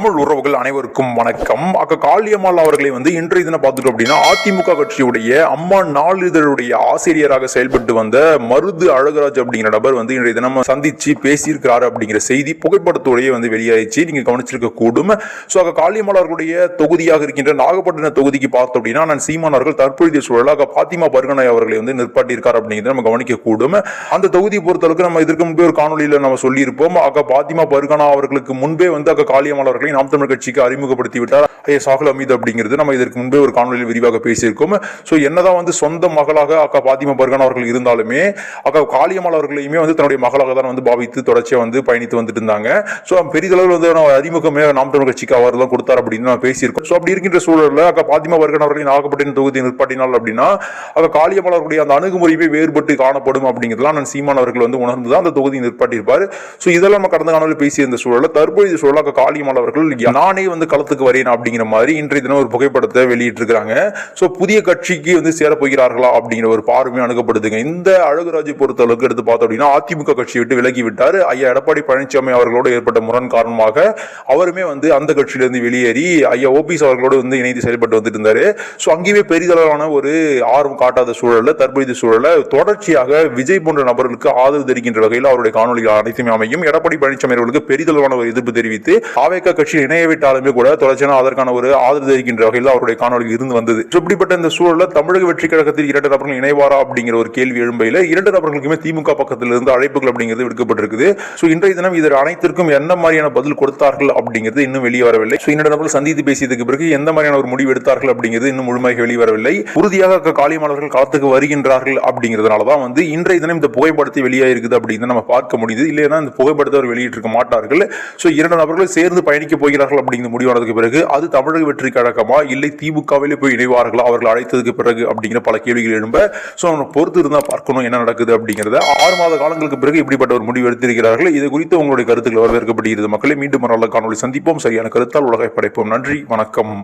தமிழ் உறவுகள் அனைவருக்கும் வணக்கம். அக்க காளியம்மாள் அவர்களை வந்து இன்றைய தினம் பார்த்துட்டோம் அப்படின்னா அதிமுக கட்சியுடைய அம்மா நாளிதழுடைய ஆசிரியராக செயல்பட்டு வந்த மருது அழகராஜ் அப்படிங்கிற நபர் வந்து இன்றைய தினம் சந்திச்சு பேசியிருக்கிறாரு அப்படிங்கிற செய்தி புகைப்படத்தோடய வந்து வெளியாயிடுச்சு. நீங்க கவனிச்சிருக்க கூடும். ஸோ அக்க காளியம்மாள் அவர்களுடைய தொகுதியாக இருக்கின்ற நாகப்பட்டினம் தொகுதிக்கு பார்த்தோம் அப்படின்னா நான் சீமானவர்கள் தற்பொழுதைய சூழலாக அக்கா பாத்திமா பர்கனை அவர்களை வந்து நிற்பாட்டியிருக்கார் அப்படிங்கிறத நம்ம கவனிக்க கூடும். அந்த தொகுதி பொறுத்தளவுக்கு நம்ம இதற்கு முன்பே ஒரு காணொலியில் நம்ம சொல்லியிருப்போம். அக்கா பாத்திமா பர்கனா அவர்களுக்கு முன்பே வந்து அக்கா காளியம்மாள் அவர்களை நாம் தமிழ் கட்சிக்கு அறிமுகப்படுத்தி விட்டார் ஐயா சாகுல் அமீத் அப்படிங்கிறது நம்ம இதற்கு முன்பே ஒரு காணொலியில் விரிவாக பேசியிருக்கோம். ஸோ என்னதான் வந்து சொந்த மகளாக அக்கா பாத்திமா பர்கனா அவர்கள் இருந்தாலுமே அக்கா காளியம்மாள் அவர்களையுமே வந்து தன்னுடைய மகளாக தான் வந்து பாவித்து தொடர்ச்சியாக வந்து பயணித்து வந்துட்டு இருந்தாங்க ஸோ பெரிதளவில் வந்து நம்ம அறிமுகமே நாம் தமிழ் கட்சிக்கு அவர் தான் கொடுத்தார் அப்படின்னு நான் பேசியிருக்கோம். ஸோ அப்படி இருக்கின்ற சூழலில் அக்கா பாத்திமா பர்கன் அவர்களை நாகப்பட்டினம் தொகுதி நிற்பாட்டினால் அப்படின்னா அக்கா காளியம்மாள் அவர்களுடைய அந்த அணுகுமுறையுமே வேறுபட்டு காணப்படும் அப்படிங்கிறதுலாம் நான் சீமான் அவர்கள் வந்து உணர்ந்து தான் அந்த தொகுதியை நிற்பாட்டியிருப்பார் ஸோ இதெல்லாம் நம்ம கடந்த காணொலியில் பேசியிருந்த சூழலில் தற்போது சூழலாக அக்கா காளியம்மாள் அவர்கள் நானே வந்து களத்துக்கு வரேன் அப்படிங்கிற மாதிரி இன்றைய தினம் ஒரு புகைப்படத்தை வெளியிட்டிருக்கிறாங்க. ஸோ புதிய கட்சிக்கு வந்து சேரப்போகிறார்களா அப்படிங்கிற ஒரு பார்வையும் அணுகப்படுதுங்க. இந்த அழகுராஜை பொறுத்தளவுக்கு எடுத்து பார்த்தோம் அப்படின்னா அதிமுக கட்சி விட்டு விலகி விட்டார். ஐயா எடப்பாடி பழனிசாமி அவர்களோடு ஏற்பட்ட முரண் காரணமாக அவருமே வந்து அந்த கட்சியிலிருந்து வெளியேறி ஐயா ஓபிஎஸ் அவர்களோடு வந்து இணைந்து செயல்பட்டு வந்துட்டு இருந்தாரு. ஸோ அங்கேயுமே பெரிதளவான ஒரு ஆர்வம் காட்டாத சூழலில் தற்போதைய சூழலில் தொடர்ச்சியாக விஜய் போன்ற நபர்களுக்கு ஆதரவு தெரிவிக்கின்ற வகையில் அவருடைய காணொலிகள் அனைத்துமே அமையும். எடப்பாடி பழனிசாமி அவர்களுக்கு பெரிதளவான ஒரு எதிர்ப்பு தெரிவித்து ஆவேக கட்சியில் இணையவிட்டாலுமே கூட தொடர்ச்சியான அதற்கான ஒரு ஆதரவு தெரிவிக்கின்ற வகையில் அவருடைய காணொலியில் இருந்து வந்தது. இப்படிப்பட்ட இந்த சூழலில் தமிழக வெற்றி கழகத்தில் இரண்டு நபர்கள் இணைவாரா அப்படிங்கிற ஒரு கேள்வி எழும்பையில் இரண்டு நபர்களுக்குமே திமுக பக்கத்தில் இருந்து அழைப்புகள் அப்படிங்கிறது விடுக்கப்பட்டிருக்குது. ஸோ இன்றைய தினம் இதில் அனைத்திற்கும் என்ன மாதிரியான பதில் கொடுத்தார்கள் அப்படிங்கிறது இன்னும் வெளியே வரவில்லை ஸோ இரண்டு நபர்கள் சந்தித்து பேசியதுக்கு பிறகு எந்த மாதிரியான ஒரு முடிவு எடுத்தார்கள் அப்படிங்கிறது இன்னும் முழுமையாக வெளியே வரவில்லை உறுதியாக அக்கா காலத்துக்கு வருகின்றார்கள் அப்படிங்கிறதுனால தான் வந்து இன்றைய தினம் இந்த புகைப்படத்தை வெளியாக இருக்குது அப்படின்னு நம்ம பார்க்க முடியுது. இல்லைன்னா இந்த புகைப்படத்தை அவர் வெளியிட்டிருக்க மாட்டார்கள். ஸோ இரண்டு நபர்கள் சேர்ந்து பயணிக்க போகிறார்கள் அப்படிங்கிற முடிவானதுக்கு பிறகு அது தமிழக வெற்றி கழகமா இல்லை திமுகவிலே போய் இணைவார்களா? அவர்கள் அழைத்ததுக்கு பிறகு அப்படிங்கிற பல கேள்விகள் எழும்ப ஸோ நம்ம பொறுத்து இருந்தால் பார்க்கணும் என்ன நடக்குது அப்படிங்கிறத ஆறு மாத காலங்களுக்கு பிறகு இப்படிப்பட்ட ஒரு முடிவு எடுத்திருக்கிறார்கள். இது குறித்து உங்களுடைய கருத்துக்கள் வரவேற்கப்படுகிறது. மக்களை மீண்டும் ஒரு காணொலி சந்திப்போம். சரியான கருத்தால் உலகை படைப்போம். நன்றி வணக்கம்.